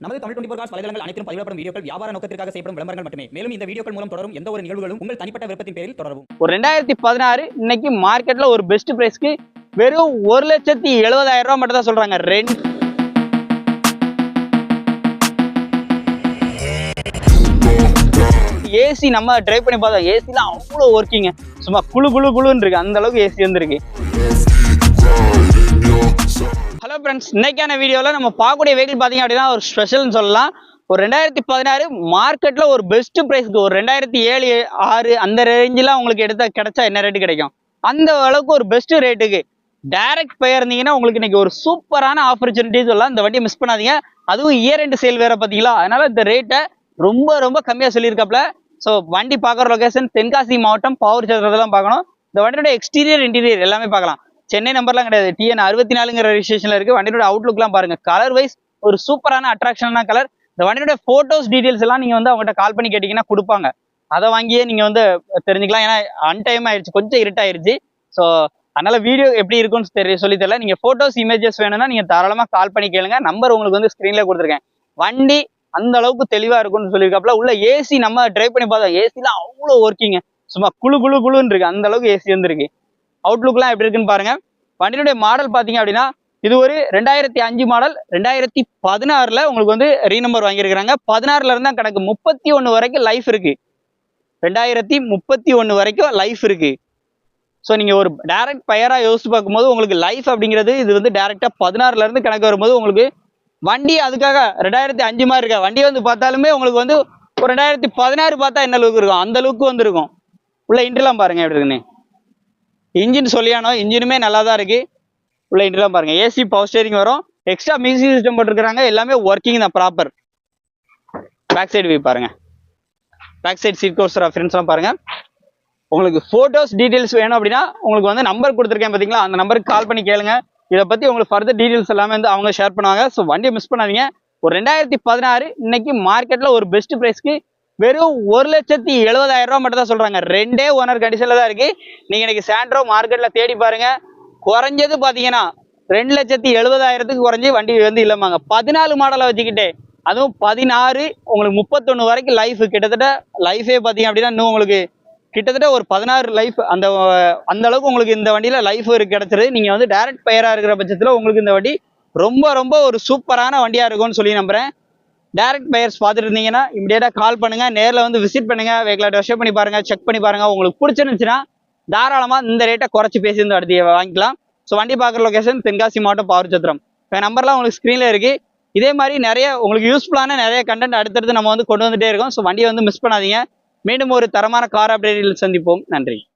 நமது Tamil twenty four cos வலைதளங்கள் அனைத்தும் பதிவிடப்படும் வீடியோக்கள் வியாபார நோக்கத்திற்காக செய்யப்படும் விளம்பரங்கள் மட்டுமே. மேலும் இந்த வீடியோக்கள் மூலம் தொடரும் எந்த ஒரு நிகழ்வுகளும் உங்கள் தனிப்பட்ட விருப்பத்தின் பேரில் தொடரும் ஒரு ரெண்டாயிரத்தி பதினாறு இன்னைக்கு மார்க்கெட்ல ஒரு பெஸ்ட் பிரைஸ்க்கு வெறும் ஒரு லட்சத்தி எழுபதாயிரம் ரூபாய் மட்டும் தான் சொல்றாங்க. ரெண்டு ஏசி நம்ம ட்ரை பண்ணி பார்த்தோம் ஏசிலாம் அவ்வளோ ஒர்க்கிங்க சும்மா குழு குழு குழுன்னு இருக்கு. அந்த அளவுக்கு ஏசி வந்துருக்கு ஹலோ ஃப்ரெண்ட்ஸ் இன்னைக்கான வீடியோவில் நம்ம பார்க்கக்கூடிய வெஹிக்கிள் பார்த்தீங்க அப்படின்னா ஒரு ஸ்பெஷல்னு சொல்லலாம். ஒரு ரெண்டாயிரத்தி பதினாறு மார்க்கெட்டில் ஒரு பெஸ்ட் ப்ரைஸ்க்கு ஒரு ரெண்டாயிரத்தி ஏழு ஆறு அந்த ரேஞ்செலாம் உங்களுக்கு எடுத்தா கிடைச்சா என்ன ரேட்டு கிடைக்கும்? அந்த அளவுக்கு ஒரு பெஸ்ட் ரேட்டுக்கு டைரக்ட் போயிருந்தீங்கன்னா உங்களுக்கு இன்னைக்கு ஒரு சூப்பரான ஆப்பர்ச்சுனிட்டி சொல்லலாம். இந்த வண்டியை மிஸ் பண்ணாதீங்க. அதுவும் இயர் ரெண்டு சேல் வேற பார்த்தீங்களா? அதனால இந்த ரேட்டை ரொம்ப ரொம்ப கம்மியாக சொல்லியிருக்காப்ல ஸோ வண்டி பார்க்குற லொகேஷன் தென்காசி மாவட்டம் பவர் சத்திரத்தெல்லாம் பார்க்கணும். இந்த வண்டியோட எக்ஸ்டீரியர் இன்டீரியர் எல்லாமே பார்க்கலாம். சென்னை நம்பர்லாம் கிடையாது. டிஎன் அறுபத்தி நாலுங்கிற ரெஜிஸ்ட்ரேஷன்ல இருக்கு. வண்டியோட அவுட்லுக்லாம் பாருங்க. கலர் வைஸ் ஒரு சூப்பரான அட்ராக்ஷனான கலர் இந்த வண்டியோட போட்டோஸ் டீடைல்ஸ் எல்லாம் நீங்க வந்து அவங்ககிட்ட கால் பண்ணி கேட்டீங்கன்னா கொடுப்பாங்க. அதை வாங்கியே நீங்க வந்து தெரிஞ்சுக்கலாம். ஏன்னா அன்டைம் ஆயிடுச்சு. கொஞ்சம் இருட்டாயிருச்சு. ஸோ அதனால வீடியோ எப்படி இருக்கும்னு தெரிய சொல்லி தெரியல நீங்க போட்டோஸ் இமேஜஸ் வேணும்னா நீங்க தாராளமா கால் பண்ணி கேளுங்க. நம்பர் உங்களுக்கு வந்து ஸ்கிரீன்ல கொடுத்துருக்கேன். வண்டி அந்த அளவுக்கு தெளிவா இருக்கும்னு சொல்லியிருக்காப்புல. உள்ள ஏசி நம்ம ட்ரைவ் பண்ணி பார்த்தோம் ஏசிலாம் அவ்வளோ ஒர்க்கிங்க சும்மா குளு குளு குழுன்னு இருக்கு. அந்த அளவுக்கு ஏசி வந்துருக்கு அவுட்லுக்லாம் எப்படி இருக்குன்னு பாருங்க. வண்டியினுடைய மாடல் பார்த்தீங்க அப்படின்னா இது ஒரு ரெண்டாயிரத்தி அஞ்சு மாடல் ரெண்டாயிரத்தி பதினாறுல உங்களுக்கு வந்து ரீநம்பர் வாங்கியிருக்கிறாங்க. பதினாறுல இருந்தா கணக்கு. முப்பத்தி ஒன்று வரைக்கும் லைஃப் இருக்கு. ரெண்டாயிரத்தி முப்பத்தி ஒன்று வரைக்கும் லைஃப் இருக்கு. ஸோ நீங்கள் ஒரு டேரக்ட் பயராக யோசிச்சு பார்க்கும்போது உங்களுக்கு லைஃப் அப்படிங்கிறது இது வந்து டேரெக்டாக பதினாறுலேருந்து கணக்கு வரும்போது உங்களுக்கு வண்டி அதுக்காக ரெண்டாயிரத்தி அஞ்சு மாதிரி இருக்கா? வண்டி வந்து பார்த்தாலுமே உங்களுக்கு வந்து ஒரு ரெண்டாயிரத்தி பதினாறு பார்த்தா என்ன அளவுக்கு இருக்கும்? அந்த அளவுக்கு வந்துருக்கும். உள்ள இன்ட்ரெலாம் பாருங்க எப்படி இருக்குன்னு. இன்ஜின் சொல்லியானோ இன்ஜினுமே நல்லா தான் இருக்குது உள்ள இன்ட்ரெலாம் பாருங்கள் ஏசி பவர் ஸ்டேரிங் வரும். எக்ஸ்ட்ரா மியூசிக் சிஸ்டம் போட்டுருக்காங்க எல்லாமே ஒர்க்கிங் தான் ப்ராப்பர் பேக் சைடு வியூ பாருங்கள் பேக் சைடு சீட் கோர்ஸ் ஃப்ரெண்ட்ஸ்லாம் பாருங்கள் உங்களுக்கு ஃபோட்டோஸ் டீட்டெயில்ஸ் வேணும் அப்படின்னா உங்களுக்கு வந்து நம்பர் கொடுத்துருக்கேன் பார்த்தீங்களா அந்த நம்பருக்கு கால் பண்ணி கேளுங்க. இதை பற்றி உங்களுக்கு ஃபர்தர் டீட்டெயில்ஸ் எல்லாமே வந்து அவங்க ஷேர் பண்ணுவாங்க. ஸோ வண்டியை மிஸ் பண்ணாதீங்க. ஒரு ரெண்டாயிரத்தி பதினாறு இன்னைக்கு மார்க்கெட்டில் ஒரு பெஸ்ட் ப்ரைஸ்க்கு வெறும் ஒரு லட்சத்தி எழுபதாயிரம் ரூபா மட்டும் தான் சொல்கிறாங்க ரெண்டே ஓனர் கண்டிஷன்ல தான் இருக்குது நீங்கள் இன்னைக்கு சாண்ட்ரோ மார்க்கெட்டில் தேடி பாருங்க. குறைஞ்சது பார்த்தீங்கன்னா ரெண்டு லட்சத்தி எழுபதாயிரத்துக்கு குறைஞ்சி வண்டி வந்து இல்லைம்பாங்க பதினாலு மாடலை வச்சுக்கிட்டே அதுவும் பதினாறு உங்களுக்கு முப்பத்தொன்று வரைக்கும் லைஃப் கிட்டத்தட்ட லைஃபே பார்த்தீங்க அப்படின்னா இன்னும் உங்களுக்கு கிட்டத்தட்ட ஒரு பதினாறு லைஃப் அந்த அந்த அளவுக்கு உங்களுக்கு இந்த வண்டியில லைஃப் கிடைச்சிருது. நீங்க வந்து டைரக்ட் பயரா இருக்கிற பட்சத்துல உங்களுக்கு இந்த வண்டி ரொம்ப ரொம்ப ஒரு சூப்பரான வண்டியா இருக்கும்னு சொல்லி நம்புறேன். டைரக்ட் பயர்ஸ் பார்த்துட்டு இருந்தீங்கன்னா இமீடியட்டா கால் பண்ணுங்க நேரில் வந்து விசிட் பண்ணுங்க வெஹிக்கிளை டெஸ்ட் பண்ணி பாருங்கள் செக் பண்ணி பாருங்கள் உங்களுக்கு பிடிச்சிருந்துச்சுன்னா தாராளமாக இந்த ரேட்டை குறைச்சி பேசி இந்த அடுத்து வாங்கிக்கலாம். ஸோ வண்டி பார்க்குற லொக்கேஷன் தென்காசி மாவட்டம் பவர் சத்திரம் என் நம்பர்லாம் உங்களுக்கு ஸ்க்ரீனில் இருக்குது இதே மாதிரி நிறைய உங்களுக்கு யூஸ்ஃபுல்லான நிறைய கண்டென்ட் அடுத்தடுத்து நம்ம வந்து கொண்டு வந்துட்டே இருக்கோம். ஸோ வண்டியை வந்து மிஸ் பண்ணாதீங்க. மீண்டும் ஒரு தரமான கார் அப்டேட்டில் சந்திப்போம். நன்றி.